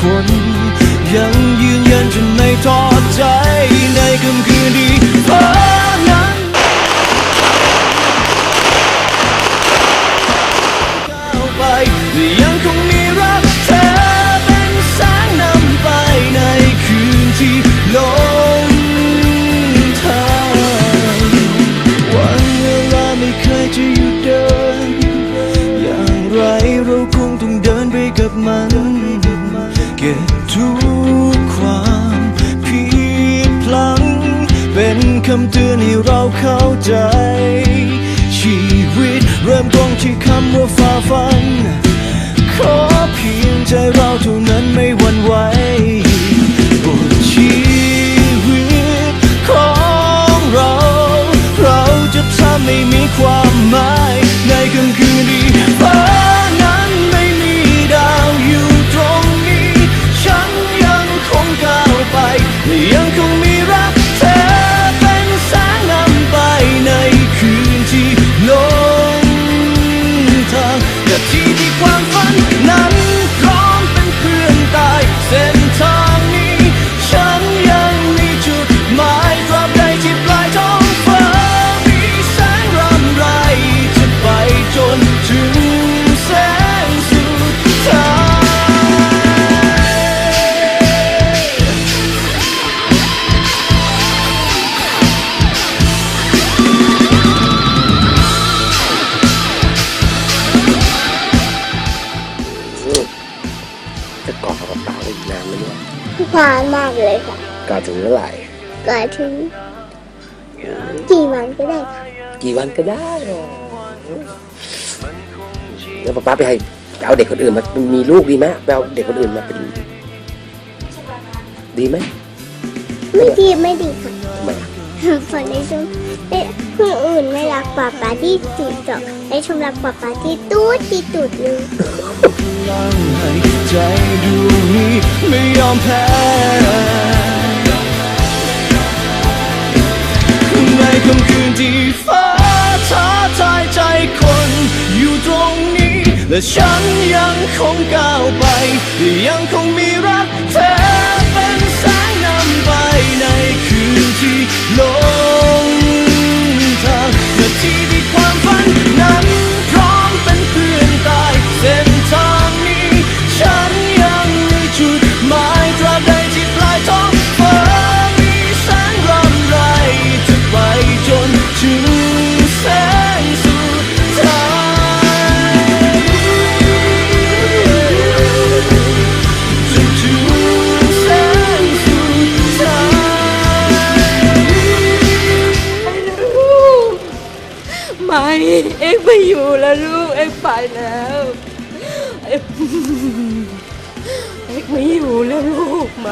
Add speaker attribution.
Speaker 1: คน ยังยืนยันจะไม่ทอดใจในค่ำคืนที่ฟ้านั้นก้าวไปยังคงมีรักเธอเป็นแสงนำไปในคืนที่ลงทางวันเวลาไม่เคยจะหยุด เป็นคำเตือนให้เราเข้าใจ ชีวิตเริ่มต้นที่คำว่าฝ่าฟัน ขอเพียงใจเราเท่านั้นไม่ว่า ทีที่ จะ
Speaker 2: เกาะกับเต่าอีกนานไหมเนี่ย
Speaker 3: นานมากเลยค่ะ
Speaker 2: กาถึงเมื่อไหร่
Speaker 3: ก่อนถึงกี่วันก็ได้ค่ะ
Speaker 2: กี่วันก็ได้แล้วป๊าป๊าไปให้เอาเด็กคนอื่นมามีลูกดีไหมไปเอาเด็กคนอื่นมาเป็นดีไหม
Speaker 3: ไม่ดีไม่ดีค่ะ
Speaker 2: ทำไมอะ
Speaker 3: คนในชมเอ๊ะคนอื่นไม่รักป๊าป๊าที่สุดหรอกในชมรักป๊าป๊าที่ตูดที่ตูดเลย
Speaker 1: ใจดวงนี้ไม่ยอมแพ้ในค่ำคืนที่ฟ้าท้าทายใจคนอยู่ตรงนี้ และฉันยังคงก้าวไป ยังคงมีรัก เอ็งไปอยู่แล้
Speaker 4: วลูกเอ็งไปแล้วเอ็งไม่อยู่แล้วลูกไหม